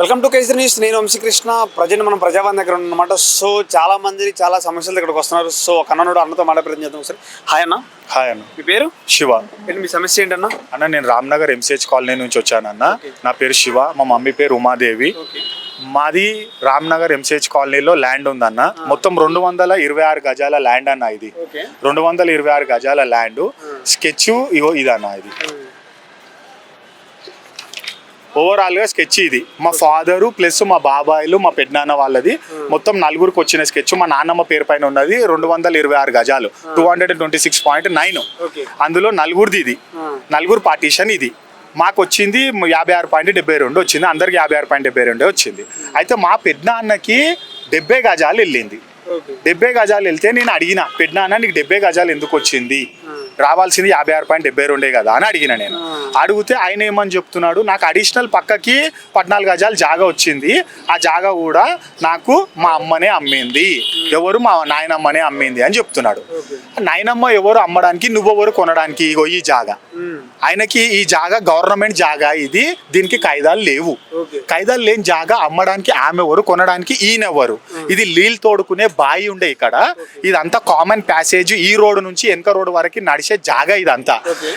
Welcome to kesari news. నేను Vamsikrishna. Present మనం ప్రజావాణి దగ్గర ఉన్నమాట సో చాలా మంది చాలా సమస్యలు ఇక్కడికి వస్తున్నారు. సో ఒక అన్నోడు అన్నతో మాట్లాడే ప్రయత్నం చేద్దాం ఒకసారి. హాయ్ అన్న. హాయ్ అన్న. మీ పేరు? శివ. ఏంటి మీ సమస్య ఏంటన్నా అన్న? నేను రామ్నగర్ ఎంసీహెచ్ కాలనీ నుంచి వచ్చానన్న నా పేరు శివ. మా మమ్మీ పేరు ఉమాదేవి. మాది రామ్నగర్ ఎంసీహెచ్ కాలనీలో ల్యాండ్ ఉందన్న. మొత్తం రెండు వందల ఇరవై ఆరు గజాల ల్యాండ్ అన్న ఇది. రెండు వందల ఇరవై ఆరు గజాల ల్యాండ్. స్కెచ్ ఇగో ఇదన్న ఇది. ఓవరాల్గా స్కెచ్ ఇది. మా ఫాదరు ప్లస్ మా బాబాయిలు మా పెద్దనాన్న వాళ్ళది. మొత్తం నలుగురికి వచ్చిన స్కెచ్ మా నాన్నమ్మ పేరు పైన ఉన్నది రెండు వందల ఇరవై ఆరు గజాలు. Two hundred twenty six point nine అందులో నలుగురిది ఇది. నలుగురు పార్టీషన్ ఇది. మాకు వచ్చింది యాభై ఆరు పాయింట్ డెబ్బై రెండు వచ్చింది. అందరికి యాభై ఆరు పాయింట్ డెబ్బై రెండే వచ్చింది. అయితే మా పెద్దనాన్నకి డెబ్బై గజాలు వెళ్ళింది. డెబ్బై గజాలు వెళ్తే నేను అడిగిన పెద్దనాన్న నీకు డెబ్బై గజాలు ఎందుకు వచ్చింది? రావాల్సింది యాభై ఆరు పాయింట్ డెబ్బై రెండే కదా అని అడిగిన నేను. అడిగితే ఆయన ఏమని చెప్తున్నాడు నాకు అడిషనల్ పక్కకి పద్నాలుగు గజాలు జాగా వచ్చింది. ఆ జాగా కూడా నాకు మా అమ్మనే అమ్మింది. ఎవరు మా నాయనమ్మనే అమ్మింది అని చెప్తున్నాడు. నాయనమ్మ ఎవరు అమ్మడానికి నువ్వెవరు కొనడానికి ఇగో ఈ జాగా? ఆయనకి ఈ జాగా గవర్నమెంట్ జాగా ఇది దీనికి కాయిదాలు లేవు. కాయిదాలు లేని జాగా అమ్మడానికి ఆమె ఎవరు కొనడానికి ఈయనెవరు ఇది నీళ్ళు తోడుకునే బాయి ఉండే ఇక్కడ. ఇదంతా కామన్ ప్యాసేజ్ ఈ రోడ్డు నుంచి వెనక రోడ్డు వరకు నడిచే జాగా ఇదంతా.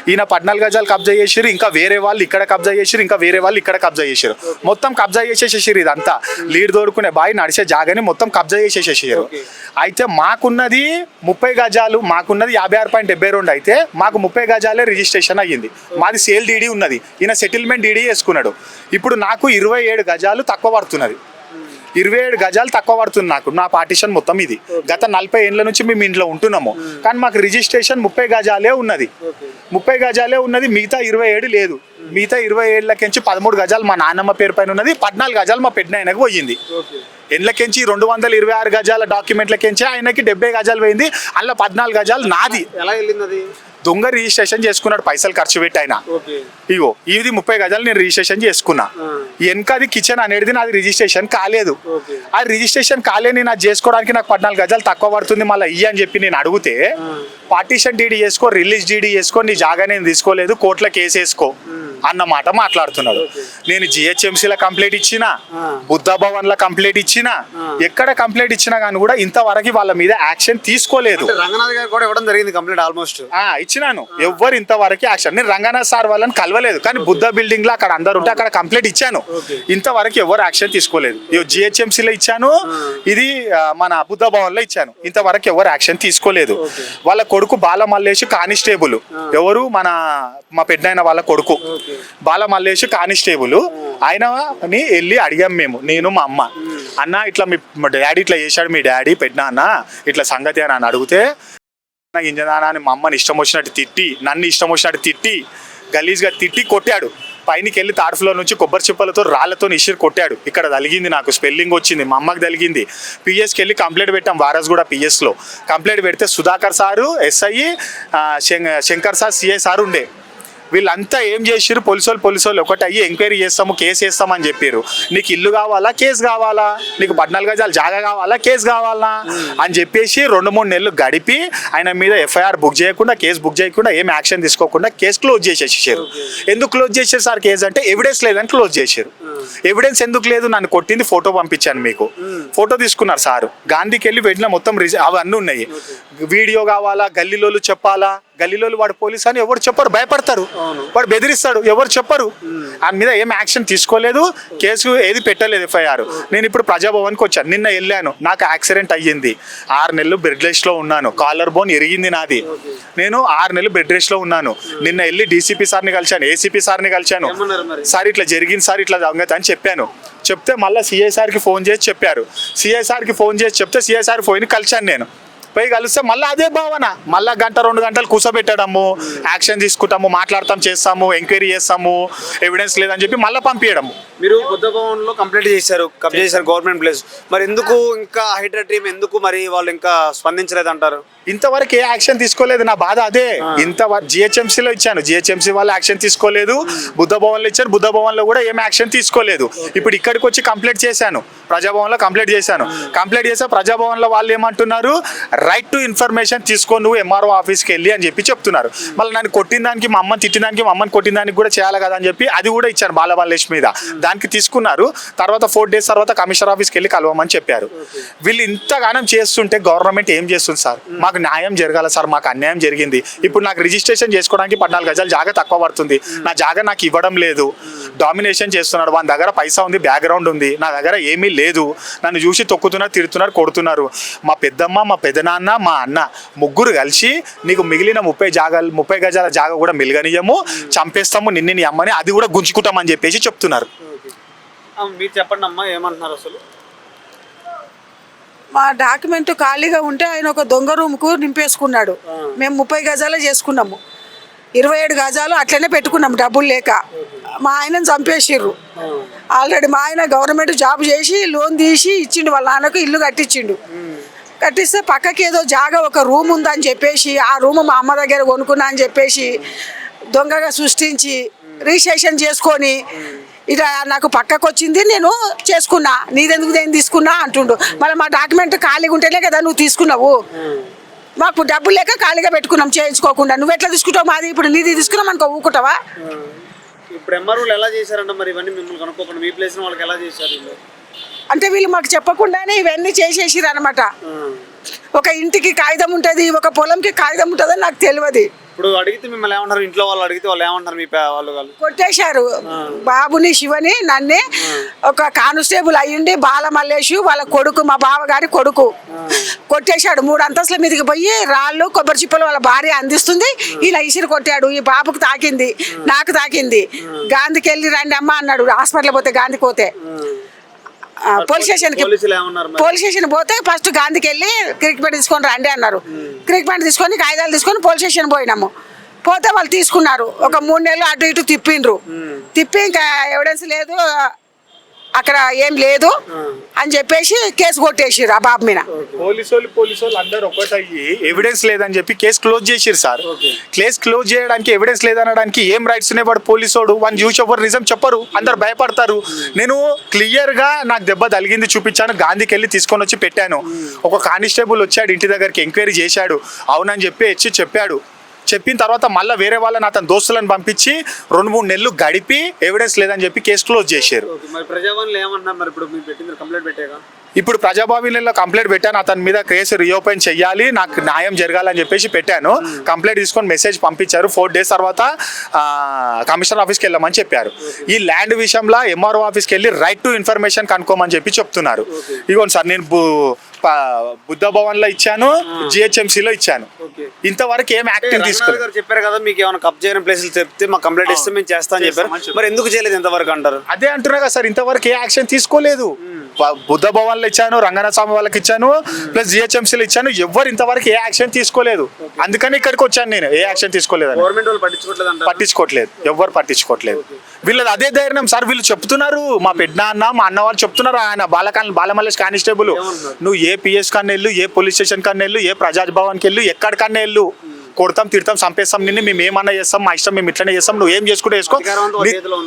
ఈయన పద్నాలుగు గజాలు కబ్జా చేసిరు ఇంకా వేరే వాళ్ళు ఇక్కడ కబ్జా చేసిరు ఇంకా వేరే వాళ్ళు ఇక్కడ కబ్జా చేసిరు మొత్తం కబ్జా చేసేసేసారు ఇదంతా. లీడ్ తోడుకునే బాయి నడిచే జాగాని మొత్తం కబ్జా చేసేసేసారు. అయితే మాకున్నది ముప్పై గజాలు మాకున్నది యాభై ఆరు పాయింట్ డెబ్బై రెండు అయితే మాకు ముప్పై గజాలే రిజిస్ట్రేషన్ అయ్యింది. మాది సేల్ డీడీ ఉన్నది. ఈయన సెటిల్మెంట్ డీడీ వేసుకున్నాడు ఇప్పుడు నాకు ఇరవై ఏడు గజాలు తక్కువ పడుతున్నది. ఇరవై ఏడు గజాలు తక్కువ పడుతుంది నాకు. నా పార్టిషన్ మొత్తం ఇది. గత నలభై ఏళ్ళ నుంచి మేము ఇంట్లో ఉంటున్నాము. కానీ మాకు రిజిస్ట్రేషన్ ముప్పై గజాలే ఉన్నది. ముప్పై గజాలే ఉన్నది మిగతా ఇరవై ఏడు లేదు. మిగతా ఇరవై ఏళ్ళకించి పదమూడు గజాలు మా నాన్నమ్మ పేరు పైన ఉన్నది పద్నాలుగు గజాలు మా పెద్ద ఆయనకు పోయింది. ఎండ్లకెంచి రెండు వందల ఇరవై ఆరు గజాల డాక్యుమెంట్లకించి ఆయనకి డెబ్బై గజాలు పోయింది అందులో పద్నాలుగు గజాలు నాది. ఎలా వెళ్ళింది అది? దొంగ రిజిస్ట్రేషన్ చేసుకున్నాడు పైసలు ఖర్చు పెట్టి ఆయన. ఇగో ఇది ముప్పై గజాలు నేను రిజిస్ట్రేషన్ చేసుకున్నా. వెనకది కిచెన్ అనేది నాది రిజిస్ట్రేషన్ కాలేదు. ఆ రిజిస్ట్రేషన్ కాలేని నాకు చేసుకోవడానికి నాకు పద్నాలుగు గజాలు తక్కువ పడుతుంది మళ్ళీ ఇయ్యి అని చెప్పి నేను అడిగితే పార్టీషన్ డీడీ చేసుకో రిలీజ్ డీడీ చేసుకో నీ జాగా నేను తీసుకోలేదు కోర్టులో కేసు వేసుకో అన్న మాట మాట్లాడుతున్నాడు. నేను జిహెచ్ఎంసీలో కంప్లైంట్ ఇచ్చిన బుద్ధ భవన్లో కంప్లైంట్ ఇచ్చిన ఎక్కడ కంప్లైంట్ ఇచ్చినా కానీ కూడా ఇంతవరకు వాళ్ళ మీద యాక్షన్ తీసుకోలేదు. రంగనాథ్ గారు కూడా ఇవ్వడం జరిగింది కంప్లీట్ ఆల్మోస్ట్. ఇచ్చినాను. ఎవ్వరు ఇంతవరకు యాక్షన్. నేను రంగనాథ్ సార్ వాళ్ళని కలవలేదు కానీ బుద్ధ బిల్డింగ్లో అక్కడ అందరు ఉంటే అక్కడ కంప్లైంట్ ఇచ్చాను. ఇంతవరకు ఎవరు యాక్షన్ తీసుకోలేదు. జిహెచ్ఎంసీ లో ఇచ్చాను ఇది మన బుద్ధ భవన్లో ఇచ్చాను. ఇంతవరకు ఎవరు యాక్షన్ తీసుకోలేదు. వాళ్ళ కొడుకు బాల మల్లేష్ కానిస్టేబుల్ ఎవరు? మన మా పెద్దయిన వాళ్ళ కొడుకు. బాల మల్లేష్ కానిస్టేబుల్. ఆయనని వెళ్ళి అడిగాం మేము నేను మా అమ్మ. అన్న ఇట్లా మీ డాడీ ఇట్లా చేశాడు మీ డాడీ పెట్టినా అన్న ఇట్లా సంగతి అని అని అడిగితే నాకు ఇంజనానా అని మా అమ్మని ఇష్టం వచ్చినట్టు తిట్టి నన్ను ఇష్టం వచ్చినట్టు తిట్టి గలీజ్గా తిట్టి కొట్టాడు. పైనకి వెళ్ళి థర్డ్ ఫ్లోర్ నుంచి కొబ్బరి చిప్పలతో రాళ్ళతో ఇషిర్ కొట్టాడు. ఇక్కడ తలిగింది నాకు స్పెల్లింగ్ వచ్చింది మా అమ్మకి తలిగింది. పిఎస్కి వెళ్ళి కంప్లైంట్ పెట్టాం వారస్ కూడా పిఎస్లో. కంప్లైంట్ పెడితే సుధాకర్ సారు ఎస్ఐ శం- శంకర్ సార్ సిఐ సార్ ఉండే. వీళ్ళంతా ఏం చేసిర్రు? పోలీసు వాళ్ళు పోలీసు వాళ్ళు ఒకటి అయ్యి ఎంక్వైరీ చేస్తాము కేసు వేస్తామని చెప్పారు నీకు ఇల్లు కావాలా? కేసు కావాలా? నీకు పద్నాలుగు గజాలు జాగా కావాలా? కేసు కావాలా? అని చెప్పేసి రెండు మూడు నెలలు గడిపి ఆయన మీద ఎఫ్ఐఆర్ బుక్ చేయకుండా కేసు బుక్ చేయకుండా ఏం యాక్షన్ తీసుకోకుండా కేసు క్లోజ్ చేసేసారు ఎందుకు క్లోజ్ చేశారు సార్ కేసు అంటే ఎవిడెన్స్ లేదని క్లోజ్ చేశారు. ఎవిడెన్స్ ఎందుకు లేదు? నన్ను కొట్టింది ఫోటో పంపించాను మీకు. ఫోటో తీసుకున్నారు సారు. గాంధీకి వెళ్ళి వెళ్ళిన మొత్తం రిజ అవన్నీ ఉన్నాయి. వీడియో కావాలా? గల్లీలోలు చెప్పాలా? గల్లీలోలు వాడు పోలీస్ అని ఎవరు చెప్పరు భయపడతారు. వాడు బెదిరిస్తాడు ఎవరు చెప్పరు. ఆయన మీద ఏం యాక్షన్ తీసుకోలేదు కేసు ఏది పెట్టలేదు ఎఫ్ఐఆర్. నేను ఇప్పుడు ప్రజాభవన్కి వచ్చాను నిన్న వెళ్ళాను నాకు యాక్సిడెంట్ అయ్యింది. ఆరు నెలలు బెడ్ రెస్ట్లో ఉన్నాను కాలర్ బోన్ ఎరిగింది నాది. నేను ఆరు నెలలు బెడ్ రెస్ట్లో ఉన్నాను. నిన్న వెళ్ళి డీసీపీ సార్ని కలిశాను ఏసీపీ సార్ని కలిశాను. సార్ ఇట్లా జరిగింది సార్ ఇట్లా సంగతి అని చెప్పాను. చెప్తే మళ్ళీ సిఐ సార్కి ఫోన్ చేసి చెప్పారు. సిఐ సార్కి ఫోన్ చేసి చెప్తే సిఐ సార్ ఫోన్ కలిశాను నేను. పోయి కలిస్తే మళ్ళీ అదే భావన. మళ్ళీ గంట రెండు గంటలు కూర్చోబెట్టడము యాక్షన్ తీసుకుంటాము మాట్లాడతాం చేస్తాము ఎంక్వైరీ చేస్తాము ఎవిడెన్స్ లేదని చెప్పి మళ్ళీ పంపించడము మీరు బుద్ధ భవన్లో కంప్లీట్ చేశారు కబ్జా చేశారు గవర్నమెంట్ ప్లేస్. మరి ఎందుకు ఇంకా హైడ్రా టీం ఎందుకు మరి వాళ్ళు ఇంకా స్పందించలేదు అంటారు ఇంతవరకు ఏ యాక్షన్ తీసుకోలేదు నా బాధ అదే. ఇంతవరకు జిహెచ్ఎంసీలో ఇచ్చాను. జిహెచ్ఎంసీ వాళ్ళు యాక్షన్ తీసుకోలేదు బుద్ధ భవన్లో ఇచ్చారు బుద్ధ భవన్లో కూడా ఏం యాక్షన్ తీసుకోలేదు. ఇప్పుడు ఇక్కడికి వచ్చి కంప్లైంట్ చేశాను. ప్రజాభవన్లో కంప్లైంట్ చేశాను. కంప్లైంట్ చేస్తే ప్రజాభవన్లో వాళ్ళు ఏమంటున్నారు? రైట్ టు ఇన్ఫర్మేషన్ తీసుకో నువ్వు ఎంఆర్ఓ ఆఫీస్కి వెళ్ళి అని చెప్పి చెప్తున్నారు. మళ్ళీ నన్ను కొట్టిన దానికి మా అమ్మని తిట్టిన దానికి మా అమ్మని కొట్టిన దానికి కూడా చేయాలి కదా అని చెప్పి అది కూడా ఇచ్చాను బాలబాలేష్ మీద. దానికి తీసుకున్నారు. తర్వాత ఫోర్ డేస్ తర్వాత కమిషనర్ ఆఫీస్కి వెళ్ళి కలవమని చెప్పారు. వీళ్ళు ఇంతగానం చేస్తుంటే గవర్నమెంట్ ఏం చేస్తుంది సార్? మాకు న్యాయం జరగాల సార్ మాకు అన్యాయం జరిగింది. ఇప్పుడు నాకు రిజిస్ట్రేషన్ చేసుకోవడానికి పద్నాలుగు గజాలు జాగా తక్కువ పడుతుంది. నా జాగా నాకు ఇవ్వడం లేదు. డామినేషన్ చేస్తున్నాడు. వాళ్ళ దగ్గర పైసా ఉంది బ్యాక్గ్రౌండ్ ఉంది. నా దగ్గర ఏమీ లేదు నన్ను చూసి తొక్కుతున్నారు తిడుతున్నారు కొడుతున్నారు. మా పెద్దమ్మ మా పెదనాన్న మా అన్న ముగ్గురు కలిసి నీకు మిగిలిన ముప్పై జాగాలు ముప్పై గజాల జాగా కూడా మిలగనియము చంపేస్తాము నిన్ను నీ అమ్మని అది కూడా గుంజుకుంటామని చెప్పేసి చెప్తున్నారు. ఆ, మీరు చెప్పండి అమ్మా ఏమంటున్నారు అసలు? మా డాక్యుమెంట్ ఖాళీగా ఉంటే ఆయన ఒక దొంగ రూమ్కు నింపేసుకున్నాడు. మేము ముప్పై గజాలే చేసుకున్నాము. ఇరవై ఏడు గజాలు అట్లనే పెట్టుకున్నాము డబ్బులు లేక. మా ఆయనను చంపేసిర్రు. ఆల్రెడీ మా ఆయన గవర్నమెంట్ జాబ్ చేసి లోన్ తీసి ఇచ్చిండు వాళ్ళ నాన్నకు ఇల్లు కట్టించిండు. కట్టిస్తే పక్కకి ఏదో జాగా ఒక రూమ్ ఉందని చెప్పేసి ఆ రూమ్ మా అమ్మ దగ్గర కొనుక్కున్నా అని చెప్పేసి దొంగగా సృష్టించి రిజిస్ట్రేషన్ చేసుకొని ఇలా నాకు పక్కకు వచ్చింది నేను చేసుకున్నా. నీదెందుకు నేను తీసుకున్నా అంటుండు. మళ్ళీ మా డాక్యుమెంట్ ఖాళీగా ఉంటేనే కదా నువ్వు తీసుకున్నావు. మాకు డబ్బులు లేక ఖాళీగా పెట్టుకున్నాం చేయించుకోకుండా. నువ్వు ఎట్లా తీసుకుంటావు మాది? ఇప్పుడు నీది తీసుకున్నాం అనుకో ఊకుంటావా ఇప్పుడు ఎంఆర్ఓలు ఎలా చేశారంట మరి? ఇవన్నీ మిమ్మల్ని కనుక్కోకుండా. మీ ప్లేస్ వాళ్ళకి ఎలా చేశారు వీళ్ళు? అంటే వీళ్ళు మాకు చెప్పకుండానే ఇవన్నీ చేసేసిరు అనమాట. ఒక ఇంటికి కాగితం ఉంటుంది ఒక పొలంకి కాగితం ఉంటుందని నాకు తెలియదు. ఇప్పుడు అడిగితే మిమ్మల్ని ఏమంటారు? ఇంట్లో వాళ్ళు అడిగితే వాళ్ళు ఏమంటారు మీ పే- వాళ్ళు వాళ్ళు? కొట్టేశారు. బాబుని శివని నన్నే ఒక కానిస్టేబుల్ అయ్యుండి బాల మల్లేషు వాళ్ళ కొడుకు మా బావగారి కొడుకు కొట్టేశాడు. మూడు అంతస్తుల మీదకి పోయి రాళ్ళు కొబ్బరి చిప్పలు వాళ్ళ భార్య అందిస్తుంది. ఈయన ఇసిరి కొట్టాడు. ఈ బాబుకు తాకింది. నాకు తాకింది. గాంధీకి వెళ్ళి రండి అమ్మ అన్నాడు. హాస్పిటల్ పోతే గాంధీకి పోతే. పోలీస్ ఏమన్నారు మరి? పోలీస్ స్టేషన్ పోతే ఫస్ట్ గాంధీకి వెళ్ళి క్రిక్ ప్యాంట్ తీసుకొని రండి అన్నారు. క్రిక్ ప్యాంట్ తీసుకొని కాగితాలు తీసుకొని పోలీస్ స్టేషన్ పోయినాము. పోతే వాళ్ళు తీసుకున్నారు. ఒక మూడు నెలలు అటు ఇటు తిప్పిండ్రు. తిప్పి ఇంకా ఎవిడెన్స్ లేదు. అక్కడ ఏం లేదు అని చెప్పేసి కేసు కొట్టేసిర్రు ఆ బాబు మీద. పోలీసు వాళ్ళు పోలీసు వాళ్ళు అందరూ ఒకటయ్యి ఎవిడెన్స్ లేదని చెప్పి కేసు క్లోజ్ చేసిరు సార్. కేసు క్లోజ్ చేయడానికి ఎవిడెన్స్ లేదనడానికి ఏం రైట్స్ ఉన్నాయి వాడు పోలీసోడు? వన్ చూసి ఎవరు నిజం చెప్పరు. అందరు భయపడతారు. నేను క్లియర్గా నాకు దెబ్బ తగిలింది చూపించాను. గాంధీకి వెళ్ళి తీసుకొని వచ్చి పెట్టాను. ఒక కానిస్టేబుల్ వచ్చాడు ఇంటి దగ్గరికి ఎంక్వైరీ చేశాడు. అవునని చెప్పి వచ్చి చెప్పాడు. చెప్పిన తర్వాత మళ్ళీ వేరే వాళ్ళని అతని దోస్తులను పంపించి రెండు మూడు నెలలు గడిపి ఎవిడెన్స్ లేదని చెప్పి కేసు క్లోజ్ చేశారు. ఇప్పుడు ప్రజాభావిలో కంప్లైంట్ పెట్టాను అతని మీద కేసు రీఓపెన్ చెయ్యాలి నాకు న్యాయం జరగాలని చెప్పేసి పెట్టాను. కంప్లైంట్ తీసుకొని మెసేజ్ పంపించారు. ఫోర్ డేస్ తర్వాత కమిషనర్ ఆఫీస్కి వెళ్ళమని చెప్పారు. ఈ ల్యాండ్ విషయంలో ఎంఆర్ఓ ఆఫీస్కి వెళ్ళి రైట్ టు ఇన్ఫర్మేషన్ కనుక్కోమని చెప్పి చెప్తున్నారు. ఇగోండి సార్ నేను బుద్ధ భవన్లో ఇచ్చాను జిహెచ్ఎంసీలో ఇచ్చాను. ఓకే. ఇంతవరకు ఏం యాక్టింగ్ తీసుకోలేదు. గారు చెప్పారు కదా మీకు ఏమైనా కప్ చేయని ప్లేసులు చెప్తే మాకు కంప్లైంట్ ఇస్తే మేము చేస్తా అని చెప్పారు. చేస్తామని చెప్పారు. మరి ఎందుకు చేయలేదు ఇంతవరకు అంటారు? అదే అంటున్నా కదా సార్ ఇంతవరకు ఏ యాక్షన్ తీసుకోలేదు. బుద్ధ భవన్లో ఇచ్చాను రంగనాథ స్వామి వాళ్ళకి ఇచ్చాను ప్లస్ జిహెచ్ఎంసీలో ఇచ్చాను. ఎవరు ఇంతవరకు ఏ యాక్షన్ తీసుకోలేదు. అందుకని ఇక్కడికి వచ్చాను నేను. ఏ యాక్షన్ తీసుకోలేదు పట్టించుకోవట్లేదు. అంటారు పట్టించుకోవట్లేదు. వీళ్ళది అదే ధైర్యం. సార్ వీళ్ళు చెప్తున్నారు. మా పెద్దనాన్న మా అన్న వాళ్ళు చెప్తున్నారు. ఆయన బాలకాన్ బాలమల్లేష్ కానిస్టేబుల్? నువ్వు ఏ పిఎస్ కన్నా వెళ్ళు ఏ పోలీస్ స్టేషన్ కన్నా వెళ్ళు ఏ ప్రజా భవన్కి వెళ్ళు ఎక్కడికన్నా వెళ్ళు కొడతాం తిడతాం చంపేస్తాం నిన్ను మేము ఏమన్నా చేస్తాం మా ఇష్టం మేము ఇట్లనే చేస్తాం నువ్వు ఏం చేసుకుంటే చేసుకో.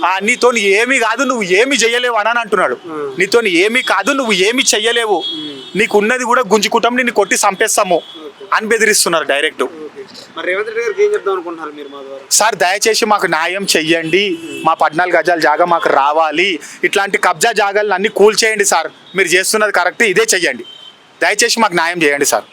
ఆ, నీతో ఏమీ కాదు నువ్వు ఏమి చెయ్యలేవు అని అంటున్నాడు. నీతో ఏమీ కాదు నువ్వు ఏమి చెయ్యలేవు. నీకు ఉన్నది కూడా గుంజుకుంటాం నిన్ను కొట్టి చంపేస్తాము అని బెదిరిస్తున్నారు డైరెక్ట్. సార్ దయచేసి మాకు న్యాయం చెయ్యండి. మా పద్నాలుగు గజాల జాగా మాకు రావాలి. ఇట్లాంటి కబ్జా జాగాలను అన్ని కూల్ చేయండి సార్. మీరు చేస్తున్నది కరెక్ట్ ఇదే చెయ్యండి. దయచేసి మాకు న్యాయం చేయండి సార్.